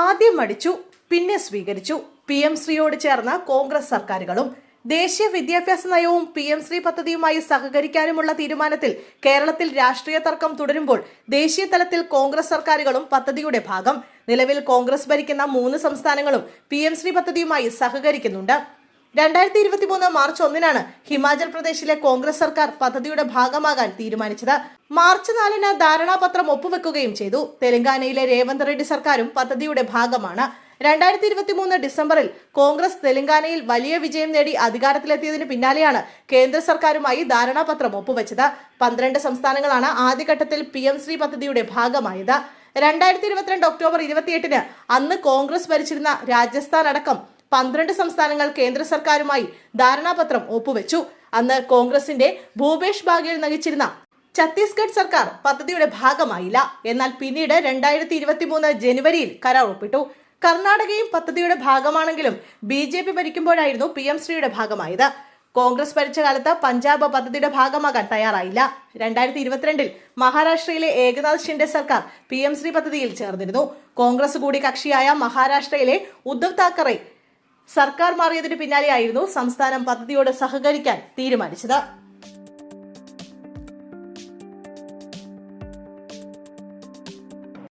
ആദ്യം മടിച്ചു പിന്നെ സ്വീകരിച്ചു. പി എം ശ്രീയോട് ചേർന്ന കോൺഗ്രസ് സർക്കാരുകളും ദേശീയ വിദ്യാഭ്യാസ നയവും പി എം ശ്രീ പദ്ധതിയുമായി സഹകരിക്കാനുമുള്ള തീരുമാനത്തിൽ കേരളത്തിൽ രാഷ്ട്രീയ തർക്കം തുടരുമ്പോൾ ദേശീയ തലത്തിൽ കോൺഗ്രസ് സർക്കാരുകളും പദ്ധതിയുടെ ഭാഗം. നിലവിൽ കോൺഗ്രസ് ഭരിക്കുന്ന മൂന്ന് സംസ്ഥാനങ്ങളും പി എം ശ്രീ പദ്ധതിയുമായി സഹകരിക്കുന്നുണ്ട്. രണ്ടായിരത്തി ഇരുപത്തി മൂന്ന് മാർച്ച് ഒന്നിനാണ് ഹിമാചൽ പ്രദേശിലെ കോൺഗ്രസ് സർക്കാർ പദ്ധതിയുടെ ഭാഗമാകാൻ തീരുമാനിച്ചത്. മാർച്ച് നാലിന് ധാരണാപത്രം ഒപ്പുവെക്കുകയും ചെയ്തു. തെലങ്കാനയിലെ രേവന്ത് റെഡ്ഡി സർക്കാരും പദ്ധതിയുടെ ഭാഗമാണ്. രണ്ടായിരത്തി ഇരുപത്തി മൂന്ന് ഡിസംബറിൽ കോൺഗ്രസ് തെലങ്കാനയിൽ വലിയ വിജയം നേടി അധികാരത്തിലെത്തിയതിന് പിന്നാലെയാണ് കേന്ദ്ര സർക്കാരുമായി ധാരണാപത്രം ഒപ്പുവെച്ചത്. പന്ത്രണ്ട് സംസ്ഥാനങ്ങളാണ് ആദ്യഘട്ടത്തിൽ പി എം ശ്രീ പദ്ധതിയുടെ ഭാഗമായത്. രണ്ടായിരത്തി ഇരുപത്തിരണ്ട് ഒക്ടോബർ ഇരുപത്തിയെട്ടിന് അന്ന് കോൺഗ്രസ് ഭരിച്ചിരുന്ന രാജസ്ഥാൻ അടക്കം പന്ത്രണ്ട് സംസ്ഥാനങ്ങൾ കേന്ദ്ര സർക്കാരുമായി ധാരണാപത്രം ഒപ്പുവെച്ചു. അന്ന് കോൺഗ്രസിന്റെ ഭൂപേഷ് ബാഗേൽ നയിച്ചിരുന്ന ഛത്തീസ്ഗഡ് സർക്കാർ പദ്ധതിയുടെ ഭാഗമായില്ല. എന്നാൽ പിന്നീട് രണ്ടായിരത്തി ഇരുപത്തി മൂന്ന് ജനുവരിയിൽ കരാർ ഒപ്പിട്ടു കർണാടകയും പദ്ധതിയുടെ ഭാഗമാണെങ്കിലും ബി ജെ പി ഭരിക്കുമ്പോഴായിരുന്നു പി എം ശ്രീയുടെ ഭാഗമായത്. കോൺഗ്രസ് ഭരിച്ച കാലത്ത് പഞ്ചാബ് പദ്ധതിയുടെ ഭാഗമാകാൻ തയ്യാറായില്ല. രണ്ടായിരത്തി ഇരുപത്തിരണ്ടിൽ മഹാരാഷ്ട്രയിലെ ഏകനാഥ് ഷിൻഡെ സർക്കാർ പി എം ശ്രീ പദ്ധതിയിൽ ചേർന്നിരുന്നു. കോൺഗ്രസ് കൂടി കക്ഷിയായ മഹാരാഷ്ട്രയിലെ ഉദ്ധവ് താക്കറെ സർക്കാർ മാറിയതിന് പിന്നാലെയായിരുന്നു സംസ്ഥാനം പദ്ധതിയോട് സഹകരിക്കാൻ തീരുമാനിച്ചത്